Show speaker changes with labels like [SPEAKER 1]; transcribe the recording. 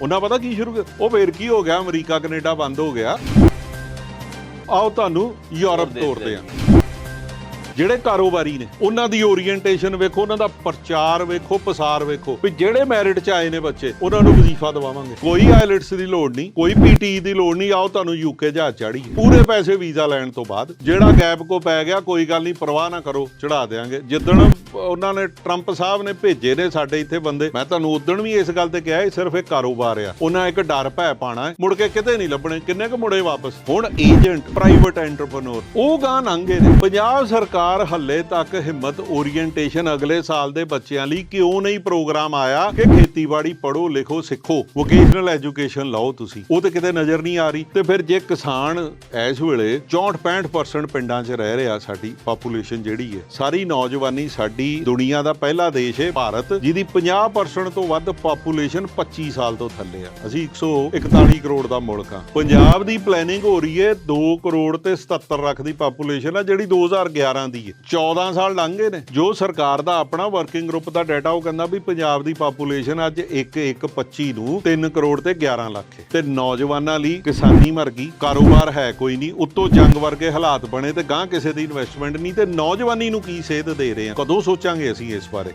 [SPEAKER 1] ਉਹਨਾਂ ਪਤਾ ਕੀ ਸ਼ੁਰੂ ਕਰ- ਉਹ ਫੇਰ ਕੀ ਹੋ ਗਿਆ? ਅਮਰੀਕਾ ਕੈਨੇਡਾ ਬੰਦ ਹੋ ਗਿਆ। ਆਓ ਤੁਹਾਨੂੰ ਯੂਰਪ ਤੋਰਦੇ ਆ ਜਿਹੜੇ ਕਾਰੋਬਾਰੀ ਨੇ, ਉਹਨਾਂ ਦੀ ਓਰੀਐਂਟੇਸ਼ਨ ਵੇਖੋ, ਉਹਨਾਂ ਦਾ ਪ੍ਰਚਾਰ ਵੇਖੋ, ਪਸਾਰ ਵੇਖੋ, ਵੀ ਜਿਹੜੇ ਮੈਰਿਟ ਚ ਆਏ ਨੇ ਬੱਚੇ, ਉਹਨਾਂ ਨੂੰ ਵਜ਼ੀਫਾ ਦਵਾਵਾਂਗੇ। ਕੋਈ ਆਇਲਟਸ ਦੀ ਲੋੜ ਨਹੀਂ, ਕੋਈ ਪੀਟੀ ਦੀ ਲੋੜ ਨਹੀਂ, ਆਓ ਤੁਹਾਨੂੰ ਯੂਕੇ ਜਹਾਜ਼ ਚਾੜੀ ਪੂਰੇ ਪੈਸੇ ਵੀਜ਼ਾ ਲੈਣ ਤੋਂ ਬਾਅਦ, ਜਿਹੜਾ ਗੈਪ ਕੋ ਪੈ ਗਿਆ, ਕੋਈ ਗੱਲ ਨਹੀਂ, ਪਰਵਾਹ ਨਾ ਕਰੋ ਚੜਾ ਦੇਾਂਗੇ ਜਿੱਦਣ ਉਹਨਾਂ ਨੇ ਟਰੰਪ ਸਾਹਿਬ ਨੇ ਭੇਜੇ ਨੇ ਸਾਡੇ ਇੱਥੇ ਬੰਦੇ, ਮੈਂ ਤੁਹਾਨੂੰ ਉਦੋਂ ਵੀ ਇਸ ਗੱਲ ਤੇ ਕਿਹਾ, ਇਹ ਸਿਰਫ ਇੱਕ ਕਾਰੋਬਾਰ ਆ। ਉਹਨਾਂ ਇੱਕ ਡਰ ਭੈ ਪਾਣਾ ਮੁੜ ਕੇ ਕਿਤੇ ਨਹੀਂ ਲੱਭਣੇ, ਕਿੰਨੇ ਕੁ ਮੁੜੇ ਵਾਪਸ। ਹੁਣ ਏਜੰਟ ਪ੍ਰਾਈਵੇਟ ਐਂਟਰਪ੍ਰੈਨਿਓਰ ਉਹ ਗਾਂ ਲੰਘੇ ਨੇ। ਪੰਜਾਬ ਸਰਕਾਰ ਹੱਲੇ ਤੱਕ ਹਿੰਮਤ ਓਰੀਐਂਟੇਸ਼ਨ ਅਗਲੇ ਸਾਲ ਦੇ ਬੱਚਿਆਂ ਲਈ ਕਿਉਂ ਨਹੀਂ ਪ੍ਰੋਗਰਾਮ ਆਇਆ? ਕਿ ਖੇਤੀਬਾੜੀ ਪੜੋ ਲਿਖੋ, ਸਿੱਖੋ। ਵੋਕੇਸ਼ਨਲ ਐਜੂਕੇਸ਼ਨ ਲਾਓ ਤੁਸੀਂ। ਉਹ ਤੇ ਕਿਤੇ ਨਜ਼ਰ ਨਹੀਂ ਆ ਰਹੀ। ਤੇ ਫਿਰ ਜੇ ਕਿਸਾਨ ਇਸ ਵੇਲੇ 64-65% ਪਿੰਡਾਂ 'ਚ ਰਹਿ ਰਿਹਾ ਸਾਡੀ ਪਾਪੂਲੇਸ਼ਨ ਜਿਹੜੀ ਹੈ, ਸਾਰੀ ਨੌਜਵਾਨੀ ਸਾਡੀ ਦੁਨੀਆ ਦਾ ਪਹਿਲਾ ਦੇਸ਼ ਹੈ ਭਾਰਤ, ਜਿਹਦੀ 50% ਤੋਂ ਵੱਧ ਪਾਪੂਲੇਸ਼ਨ 25 ਸਾਲ ਤੋਂ ਥੱਲੇ ਆ। ਅਸੀਂ 141 ਕਰੋੜ ਦਾ ਮੁਲਕ ਆ ਪੰਜਾਬ ਦੀ ਪਲੈਨਿੰਗ ਹੋ ਰਹੀ ਹੈ 2 ਕਰੋੜ ਤੇ 77 ਲੱਖ ਦੀ ਪਾਪੂਲੇਸ਼ਨ ਆ, ਜਿਹੜੀ 2011 ਦੀ ਹੈ 14 ਸਾਲ ਲੰਘ ਗਏ ਨੇ। ਜੋ ਸਰਕਾਰ ਦਾ ਆਪਣਾ ਵਰਕਿੰਗ ਗਰੁੱਪ ਦਾ ਡਾਟਾ ਉਹ ਕਹਿੰਦਾ ਵੀ ਪੰਜਾਬ ਦੀ ਪਾਪੂਲੇਸ਼ਨ ਅੱਜ 1125 ਨੂੰ 3 ਕਰੋੜ ਤੇ 11 ਲੱਖ ਹੈ ਤੇ ਨੌਜਵਾਨਾਂ ਲਈ ਕਿਸਾਨੀ ਮਰ ਗਈ ਕਾਰੋਬਾਰ ਹੈ ਕੋਈ ਨਹੀਂ। ਉੱਤੋਂ ਜੰਗ ਵਰਗੇ ਹਾਲਾਤ ਬਣੇ ਤੇ ਗਾਂ ਕਿਸੇ ਦੀ ਇਨਵੈਸਟਮੈਂਟ ਨਹੀਂ ਤੇ ਨੌਜਵਾਨੀ ਨੂੰ ਕੀ ਸੇਧ ਦੇ ਰਹੇ ਆ? ਕਦੋਂ ਸੋਚਾਂਗੇ ਅਸੀਂ ਇਸ ਬਾਰੇ?